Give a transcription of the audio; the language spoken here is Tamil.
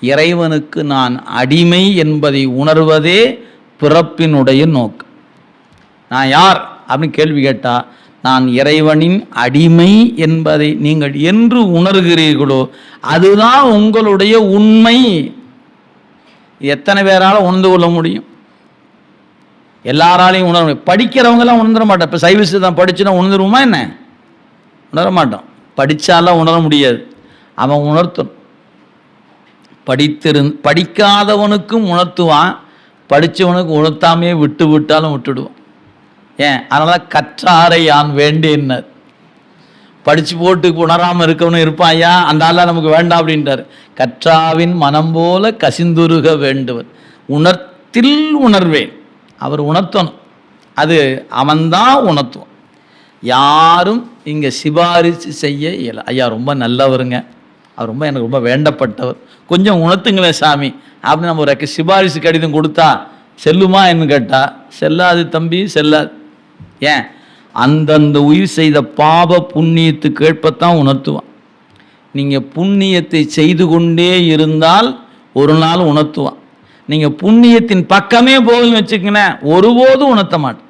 இறைவனுக்கு நான் அடிமை என்பதை உணர்வதே பிறப்பினுடைய நோக்கு. நான் யார்? அப்படின்னு கேள்வி கேட்டால் நான் இறைவனின் அடிமை என்பதை நீங்கள் என்று உணர்கிறீர்களோ அதுதான் உங்களுடைய உண்மை. எத்தனை பேரால் உணர்ந்து கொள்ள முடியும்? எல்லாராலையும் உணர முடியும். படிக்கிறவங்கலாம் உணர்ந்துட மாட்டோம். இப்போ சைவ சித்தம் படிச்சுனா உணர்ந்துருவோமா என்ன? உணர மாட்டோம் படித்தாலாம் உணர முடியாது. அவன் உணர்த்தணும். படித்திருந் படிக்காதவனுக்கும் உணர்த்துவான் படித்தவனுக்கு உணர்த்தாமையே விட்டு விட்டாலும் விட்டுடுவான். ஏன்? அதனால் கற்றாரை யான் வேண்டேன்னார். படித்து போட்டு உணராமல் இருக்கவனும் இருப்பான் ஐயா அந்த ஆள்லாம் நமக்கு வேண்டாம் அப்படின்றார் கற்றாவின் மனம் போல கசிந்துருக வேண்டுவர். உணர்த்தில் உணர்வேன். அவர் உணர்த்தணும். அது அவன்தான் உணர்த்துவான். யாரும் இங்கே சிபாரிசு செய்ய இயல ஐயா ரொம்ப நல்லவருங்க. அவர் ரொம்ப எனக்கு ரொம்ப வேண்டப்பட்டவர். கொஞ்சம் உணர்த்துங்களேன் சாமி. அப்படின்னு நம்ம ஒரு சிபாரிசு கடிதம் கொடுத்தா செல்லுமா? என்று கேட்டால் செல்லாது தம்பி செல்லாது. ஏன்? அந்தந்த உயிர் செய்த பாப புண்ணியத்துக்கு ஏற்பத்தான் உணர்த்துவான். நீங்கள் புண்ணியத்தை செய்து கொண்டே இருந்தால் ஒரு நாள் உணர்த்துவான். நீங்கள் புண்ணியத்தின் பக்கமே போகுதுன்னு வச்சுக்கங்களேன் ஒருபோதும் உணர்த்த மாட்டேன்.